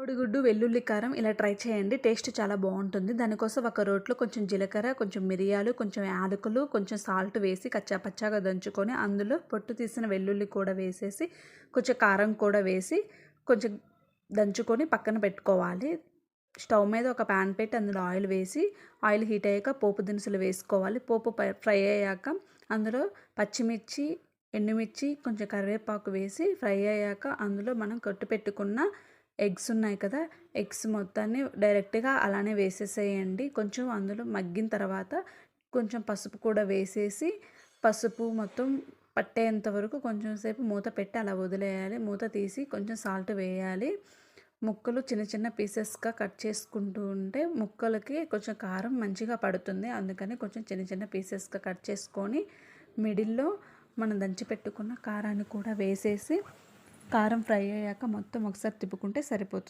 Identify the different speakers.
Speaker 1: కోడిగుడ్డు వెల్లుల్లి కారం ఇలా ట్రై చేయండి. టేస్ట్ చాలా బాగుంటుంది. దానికోసం ఒక రోట్లో కొంచెం జీలకర్ర కొంచెం మిరియాలు కొంచెం యాలకులు కొంచెం సాల్ట్ వేసి కచ్చా పచ్చాగా దంచుకొని అందులో పొట్టు తీసిన వెల్లుల్లి కూడా వేసేసి కొంచెం కారం కూడా వేసి కొంచెం దంచుకొని పక్కన పెట్టుకోవాలి. స్టవ్ మీద ఒక ప్యాన్ పెట్టి అందులో ఆయిల్ వేసి ఆయిల్ హీట్ అయ్యాక పోపు దినుసులు వేసుకోవాలి. పోపు ఫ్రై అయ్యాక అందులో పచ్చిమిర్చి ఎండుమిర్చి కొంచెం కరివేపాకు వేసి ఫ్రై అయ్యాక అందులో మనం కొట్టు పెట్టుకున్న ఎగ్స్ ఉన్నాయి కదా ఎగ్స్ మొత్తాన్ని డైరెక్ట్గా అలానే వేసేసేయండి. కొంచెం అందులో మగ్గిన తర్వాత కొంచెం పసుపు కూడా వేసేసి పసుపు మొత్తం పట్టేంత వరకు కొంచెం సేపు మూత పెట్టి అలా వదిలేయాలి. మూత తీసి కొంచెం సాల్ట్ వేయాలి. ముక్కలు చిన్న చిన్న పీసెస్గా కట్ చేసుకుంటూ ఉంటే ముక్కలకి కొంచెం కారం మంచిగా పడుతుంది. అందుకని కొంచెం చిన్న చిన్న పీసెస్గా కట్ చేసుకొని మిడిల్లో మనం దంచి పెట్టుకున్న కారాన్ని కూడా వేసేసి కారం ఫ్రై అయ్యాక మొత్తం ఒకసారి తిప్పుకుంటే సరిపోతుంది.